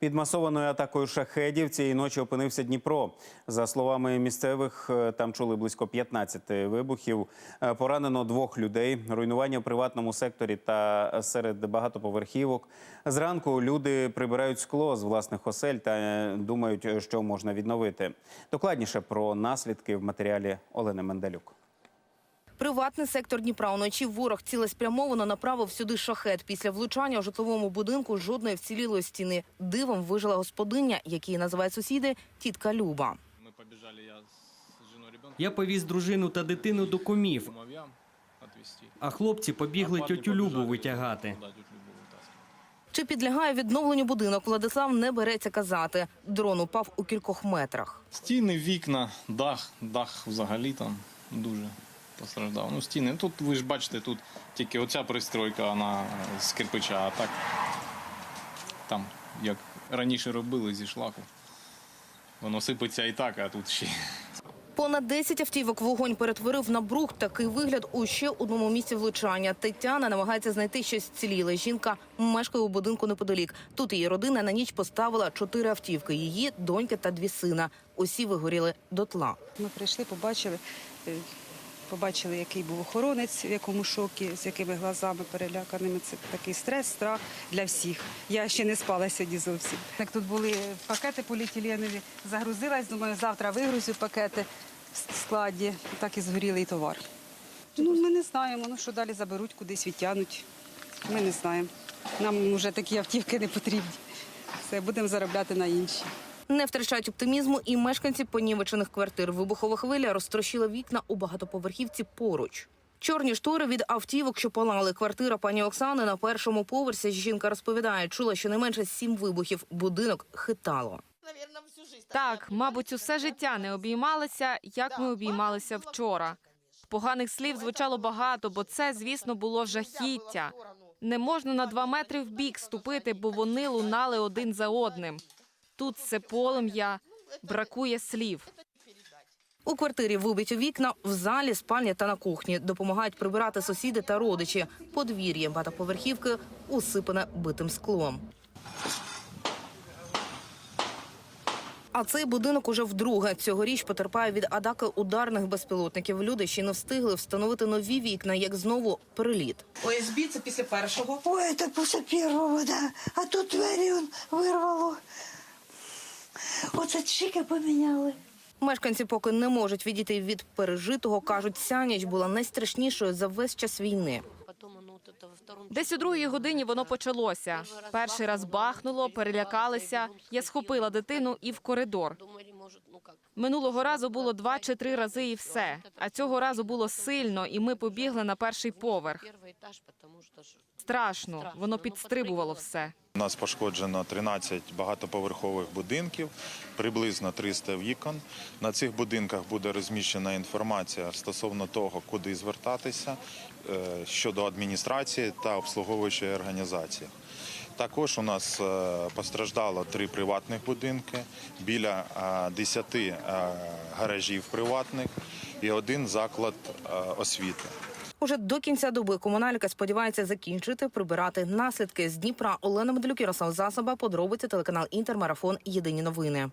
Під масованою атакою шахедів цієї ночі опинився Дніпро. За словами місцевих, е, там чули близько 15 вибухів. Е, Поранено двох людей. Руйнування в приватному секторі та серед багатоповерхівок. Зранку люди прибирають скло з власних осель та е, думають, що можна відновити. Докладніше про наслідки в матеріалі Олени Мендалюк. Приватний сектор Дніпра уночі ворог цілеспрямовано направив сюди шахет. Після влучання у житловому будинку жодної вцілілої стіни. Дивом вижила господиня, який називають сусіди тітка Люба. Мы побежали, я с женой Я повіз дружину та дитину до комів, а хлопці побігли тютю Любу витягати. Чи підлягає відновленню будинок, Владислав не береться казати. Дрон упав у кількох метрах. Стіни, вікна, дах, дах взагалі там дуже постраждав. Ну, стіни, тут ви ж бачите, тут тільки оця пристройка, вона з кирпича, а так там, як раніше робили зі шлаку. Воно сипеться і так, а тут ще. Понад 10 автівок вогонь перетворив на брух. Такий вигляд у ще одному місці влучання. Тетяна намагається знайти щось ціліле. Жінка мешкає у будинку неподалік. Тут її родина на ніч поставила чотири автівки. Її доньки та дві сина. Усі вигоріли дотла. Ми прийшли, побачили, е, побачили, який був охоронець, в якому шокі, з якими глазами переляканими. Це такий стрес, страх для всіх. Я ще не спала сьогодні зовсім. Як тут були пакети поліетиленові, загрузилась, думаю, завтра вигрузю пакети в складі. Так і згорілий товар. Ну, ми не знаємо, ну що далі заберуть, кудись відтягнуть. Ми не знаємо. Нам вже такі автівки не потрібні. Все, будемо заробляти на інші. Не втрачають оптимізму і мешканці понівечених квартир. Вибухова хвиля розтрощила вікна у багатоповерхівці поруч. Чорні штори від автівок, що палали. Квартира пані Оксани на першому поверсі. Жінка розповідає, чула щонайменше сім вибухів. Будинок хитало. Так, мабуть, усе життя не обіймалися, як ми обіймалися вчора. Поганих слів звучало багато, бо це, звісно, було жахіття. Не можна на два метри в бік ступити, бо вони лунали один за одним. Тут це полум'я, бракує слів. У квартирі вибиті вікна в залі, спальні та на кухні. Допомагають прибирати сусіди та родичі. Подвір'я багатоповерхівки усипане битим склом. А цей будинок уже вдруге цьогоріч потерпає від атаки ударних безпілотників. Люди ще не встигли встановити нові вікна, як знову приліт. ОСБ це після першого. Ой, это после первого, да. А тут двері вирвало. Оце чики поміняли. Мешканці поки не можуть відійти від пережитого. кажуть, ця ніч була найстрашнішою за весь час війни. Десь у другій годині воно почалося. Перший раз бахнуло, перелякалися. Я схопила дитину і в коридор. Минулого разу було два чи три рази і все. А цього разу було сильно, і ми побігли на перший поверх. Страшно, воно підстрибувало все. У нас пошкоджено 13 багатоповерхових будинків, приблизно 300 вікон. На цих будинках буде розміщена інформація стосовно того, куди звертатися е, щодо адміністрації та обслуговуючої організації. Також у нас е, постраждало три приватних будинки, біля е, 10 е, гаражів приватних і один заклад освіти. Уже до кінця доби комуналіка сподівається закінчити прибирати наслідки з Дніпра. Олена Медлюк, Ярослав Засоба, подробиці телеканал Інтермарафон. Єдині новини.